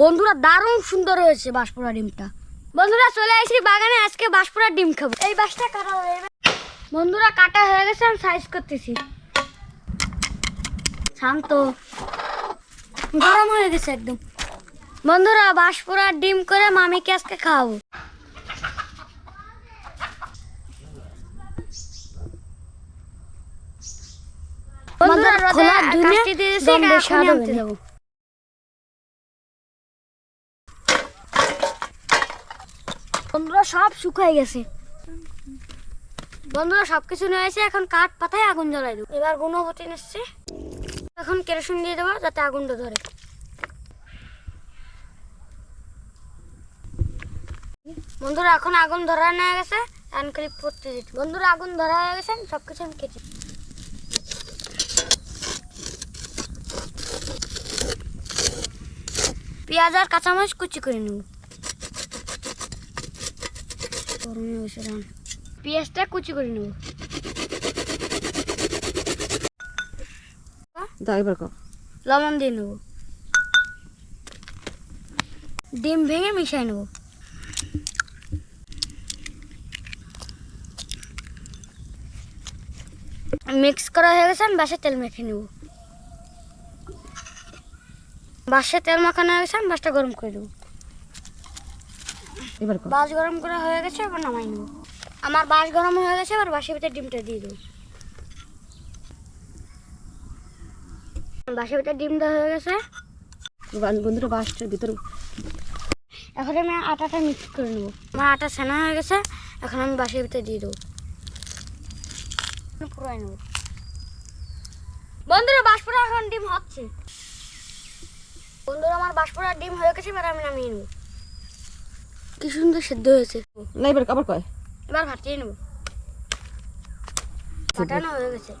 বন্ধুরা দারুণ সুন্দর হয়েছে বাঁশপোড়া ডিমটা। বন্ধুরা চলে আসি বাগানে আজকে বাঁশপোড়া ডিম খাব। এই বাঁশটা কাটা হয়ে বন্ধুরা কাটা হয়ে গেছে আমি সাইজ করতেছি। শান্ত। গরম হয়ে গেছে একদম। বন্ধুরা বাঁশপোড়া ডিম করে মামিকে আজকে খাওয়াবো। বন্ধুরা রোদে দিয়ে দিয়েছে, এখনই আনতে যাব। বন্ধুরা সব শুকায় গেছে। বন্ধুরা সব কিছু নিয়ে এসে এখন কাঠ পাতায় আগুন জ্বালাই দেবো। এবার গুণবতী নিচ্ছে এখন কেরোসিন দিয়ে দেবো যাতে আগুনটা ধরে। বন্ধুরা, এখন আগুন ধরা হয়ে গেছে। এখন ক্লিপ করতে বন্ধুরা, আগুন ধরা হয়ে গেছে। সব কিছু আমি কেটে পেঁয়াজ আর কাঁচামরিচ কুচি করে নেব। গরমে বসে পেঁয়াজটা কুচি করে নেব। এবার কর লবণ দিয়ে নেব। ডিম ভেঙে মিশাই নেব। মিক্স করা হয়ে গেছে আমি বাসে তেল মেখে নেব। বাসে তেল মাখানো হয়ে গেছে আমি বাসটা গরম করে দেবো। এবার কর। বাস গরম করা হয়ে গেছে এবার নামাই নেব। আমার বাস গরম হয়ে গেছে এবার বাসের ভিতরে ডিমটা দিয়ে দেবো। বাসের ভিতরে ডিমটা হয়ে গেছে। বান- বন্ধুরা বাসটার ভিতরে এখন আমি আটাটা মিক্স করে নেব। আমার আটা ছানা হয়ে গেছে এখন আমি বাসের ভিতরে দিয়ে দেবো। পুরাই নেব। বন্ধুরা বাসপুরা এখন ডিম হচ্ছে। বন্ধুরা আমার বাসপুরা ডিম হয়ে গেছে এবার আমি নামিয়ে নেব। কি সুন্দর সেদ্ধ হয়েছে। না এবার আবার কয়? এবার ফাটিয়ে নেব। ফাটানো হয়ে গেছে।